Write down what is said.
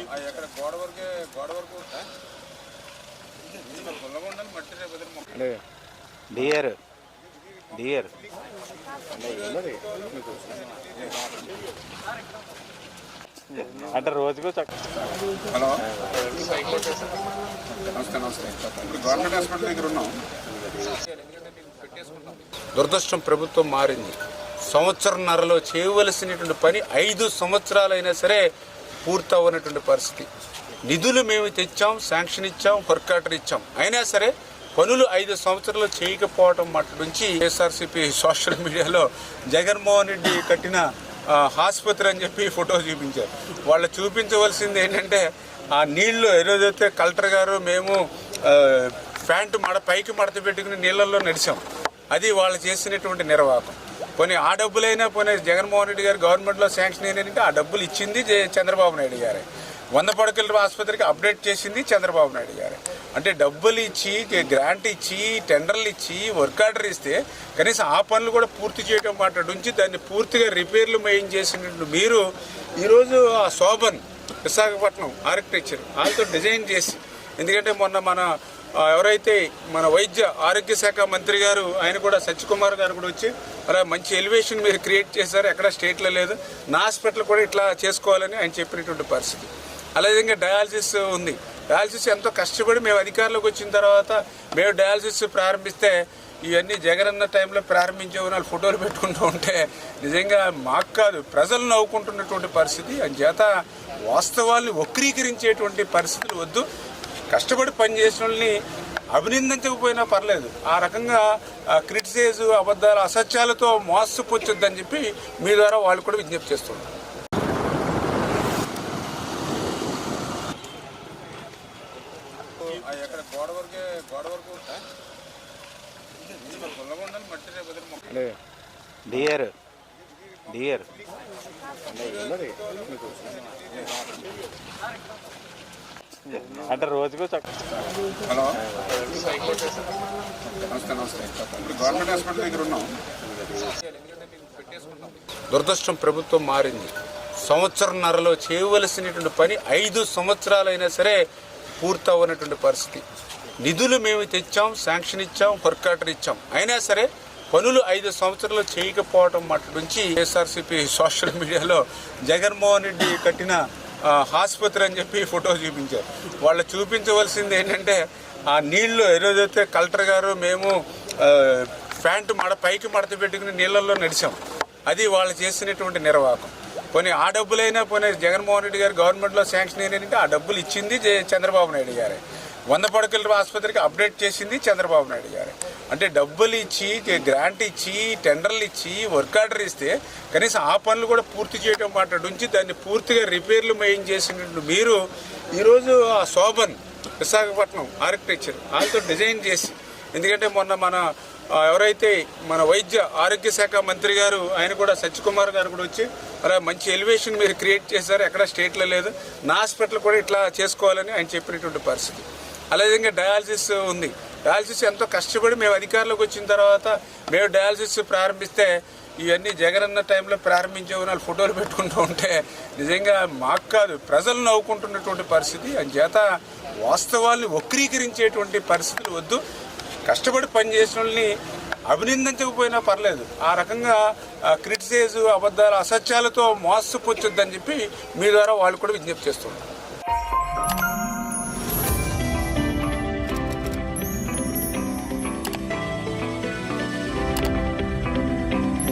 ఎక్కడ గోడ వరకే గోడ వరకు ఉందా? ఇది మరి గుల్లగా ఉండాలి మట్టి రేపు ఎదురు మొక్క. అంటే డియర్ డియర్. అంటే రోజుకు హలో? నమస్తే నమస్తే. ఇప్పుడు గవర్నమెంట్ హాస్పిటల్ దగ్గర ఉన్నాం. దురదృష్టం ప్రభుత్వం మారింది. సంవత్సరంన్నరలో చేయవలసినటువంటి పని ఐదు సంవత్సరాలైనా సరే పూర్తవనటువంటి పరిస్థితి. నిధులు మేము తెచ్చాం శాంక్షన్ ఇచ్చాం వర్క్ ఆర్డర్ ఇచ్చాం. అయినా సరే పనులు ఐదు సంవత్సరాలు చేయకపోవటం మట్టు నుంచి ఏఎస్ఆర్సీపీ సోషల్ మీడియాలో జగన్మోహన్ రెడ్డి కట్టిన ఆసుపత్రి అని చెప్పి ఫోటో చూపించారు. వాళ్ళు చూపించవలసింది ఏంటంటే ఆ నీళ్ళు ఏదైతే కలెక్టర్ గారు మేము ప్యాంటు మడ పైకి మడత పెట్టుకుని నీళ్ళల్లో నడిచాం. అది వాళ్ళు చేసినటువంటి నిర్వాహకం. పోనీ ఆ డబ్బులైనా పోనీ జగన్మోహన్ రెడ్డి గారు గవర్నమెంట్లో శాంక్షన్ ఏంటంటే ఆ డబ్బులు ఇచ్చింది చంద్రబాబు నాయుడు గారే. వంద పడకల ఆసుపత్రికి అప్డేట్ చేసింది చంద్రబాబు నాయుడు గారే. అంటే డబ్బులు ఇచ్చి గ్రాంట్ ఇచ్చి టెండర్లు ఇచ్చి వర్క్ ఆర్డర్ ఇస్తే కనీసం ఆ పనులు కూడా పూర్తి చేయడం మాట నుంచి దాన్ని పూర్తిగా రిపేర్లు మెయిన్ చేసినట్టు మీరు ఈరోజు ఆ శోభన్ విశాఖపట్నం ఆర్కిటెక్చర్ వాళ్ళతో డిజైన్ చేసి ఎందుకంటే మొన్న మన ఎవరైతే మన వైద్య ఆరోగ్య శాఖ మంత్రి గారు ఆయన కూడా సత్యకుమార్ గారు కూడా వచ్చి అలా మంచి ఎలివేషన్ మీరు క్రియేట్ చేశారు ఎక్కడ స్టేట్లో లేదు నా హాస్పిటల్ కూడా ఇట్లా చేసుకోవాలని ఆయన చెప్పినటువంటి పరిస్థితి. అలాగే డయాలసిస్ ఉంది. డయాలసిస్ ఎంతో కష్టపడి మేము అధికారంలోకి వచ్చిన తర్వాత మేము డయాలసిస్ ప్రారంభిస్తే ఇవన్నీ జగనన్న టైంలో ప్రారంభించే వాళ్ళు ఫోటోలు పెట్టుకుంటూ ఉంటే నిజంగా మాకు కాదు ప్రజలు నవ్వుకుంటున్నటువంటి పరిస్థితి. అంచేత వాస్తవాల్ని వక్రీకరించేటువంటి పరిస్థితులు వద్దు. కష్టపడి పనిచేసిన వాళ్ళని అభినందించకపోయినా పర్లేదు. ఆ రకంగా క్రిటిసైజ్ అబద్ధాలు అసత్యాలతో మోసపుచ్చొద్దని చెప్పి మీ ద్వారా వాళ్ళు కూడా విజ్ఞప్తి చేస్తున్నారు. Dear dear. అంటే రోజుకు హలో. నమస్తే నమస్తే. ఇప్పుడు గవర్నమెంట్ హాస్పిటల్ దగ్గర ఉన్నాం. దురదృష్టం ప్రభుత్వం మారింది. సంవత్సరంన్నరలో చేయవలసినటువంటి పని ఐదు సంవత్సరాలైనా సరే పూర్తి అవ్వనటువంటి పరిస్థితి. నిధులు మేము తెచ్చాం శాంక్షన్ ఇచ్చాం వర్క్ ఆర్డర్ ఇచ్చాం. అయినా సరే పనులు ఐదు సంవత్సరాలు చేయకపోవటం మట్టు నుంచి ఎస్ఆర్సిపి సోషల్ మీడియాలో జగన్మోహన్ రెడ్డి కట్టిన ఆసుపత్రి అని చెప్పి ఫోటో చూపించారు. వాళ్ళు చూపించవలసింది ఏంటంటే ఆ నీళ్ళు ఏదైతే కలెక్టర్ గారు మేము ప్యాంటు మడ పైకి మడత పెట్టుకుని నీళ్ళల్లో నడిచాం. అది వాళ్ళు చేసినటువంటి నిర్వాహకం. పోనీ ఆ డబ్బులైనా పోనీ జగన్మోహన్ రెడ్డి గారు గవర్నమెంట్లో శాంక్షన్ ఏంటంటే ఆ డబ్బులు ఇచ్చింది చంద్రబాబు నాయుడు గారే. వంద పడకల ఆసుపత్రికి అప్డేట్ చేసింది చంద్రబాబు నాయుడు గారు. అంటే డబ్బులు ఇచ్చి గ్రాంట్ ఇచ్చి టెండర్లు ఇచ్చి వర్క్ ఆర్డర్ ఇస్తే కనీసం ఆ పనులు కూడా పూర్తి చేయడం మాట నుంచి దాన్ని పూర్తిగా రిపేర్లు మెయిన్ చేసినట్టు మీరు ఈరోజు ఆ శోభన్ విశాఖపట్నం ఆర్కిటెక్చర్ వాళ్ళతో డిజైన్ చేసి ఎందుకంటే మొన్న మన ఎవరైతే మన వైద్య ఆరోగ్య శాఖ మంత్రి గారు ఆయన కూడా సత్యకుమార్ గారు కూడా వచ్చి అలా మంచి ఎలివేషన్ మీరు క్రియేట్ చేశారు ఎక్కడ స్టేట్లో లేదు నా హాస్పిటల్ కూడా ఇట్లా చేసుకోవాలని ఆయన చెప్పినటువంటి పరిస్థితి. అదేవిధంగా డయాలసిస్ ఉంది. డయాలసిస్ ఎంతో కష్టపడి మేము అధికారంలోకి వచ్చిన తర్వాత మేము డయాలసిస్ ప్రారంభిస్తే ఇవన్నీ జగనన్న టైంలో ప్రారంభించే వాళ్ళు ఫోటోలు పెట్టుకుంటూ ఉంటే నిజంగా మాకు కాదు ప్రజలు నవ్వుకుంటున్నటువంటి పరిస్థితి. అంచేత వాస్తవాల్ని వక్రీకరించేటువంటి పరిస్థితులు వద్దు. కష్టపడి పనిచేసిన వాళ్ళని అభినందించకపోయినా పర్లేదు. ఆ రకంగా క్రిటిసైజ్ అబద్ధాలు అసత్యాలతో మోసపుచ్చొద్దని చెప్పి మీ ద్వారా వాళ్ళు కూడా విజ్ఞప్తి చేస్తున్నారు.